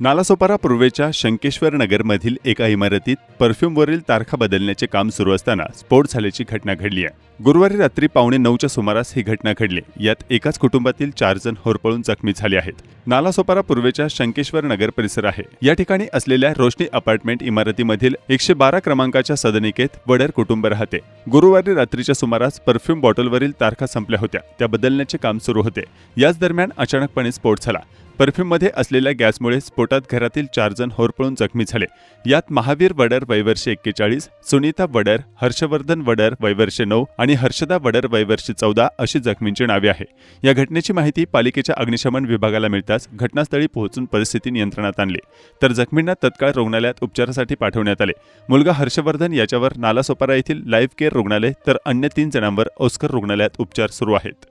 नालासोपारा पूर्वेच्या शंकेश्वर नगरमधील एका इमारतीत परफ्यूमवरील तारखा बदलण्याचे काम सुरू असताना स्फोट झाल्याची घटना घडली आहे. गुरुवारी रात्री पावणे नऊच्या सुमारास ही घटना घडली. यात एकाच कुटुंबातील चार जण होरपळून जखमी झाले आहेत. नालासोपारा पूर्वेच्या शंकेश्वर नगर परिसर आहे. या ठिकाणी असलेल्या रोशनी अपार्टमेंट इमारतीमधील एकशे बारा क्रमांकाच्या सदनिकेत वडर कुटुंब राहते. गुरुवारी रात्रीच्या सुमारास परफ्यूम बॉटलवरील तारखा संपल्या होत्या. त्या बदलण्याचे काम सुरू होते. याच दरम्यान अचानकपणे स्फोट झाला. परफ्यूममध्ये असलेल्या गॅसमुळे स्फोटात घरातील चार जण होरपळून जखमी झाले. यात महावीर वडर वयवर्षे एक्केचाळीस सुनीता वडर हर्षवर्धन वडर वयवर्षे नऊ आणि हर्षदा वडर वयवर्षे चौदा अशी जखमींची नावे आहे या घटनेची माहिती पालिकेच्या अग्निशमन विभागाला मिळताच घटनास्थळी पोहोचून परिस्थिती नियंत्रणात आणली. तर जखमींना तत्काळ रुग्णालयात उपचारासाठी पाठवण्यात आले. मुलगा हर्षवर्धन याच्यावर नालासोपारा येथील लाईफ केअर रुग्णालय तर अन्य तीन जणांवर ओस्कर रुग्णालयात उपचार सुरू आहेत.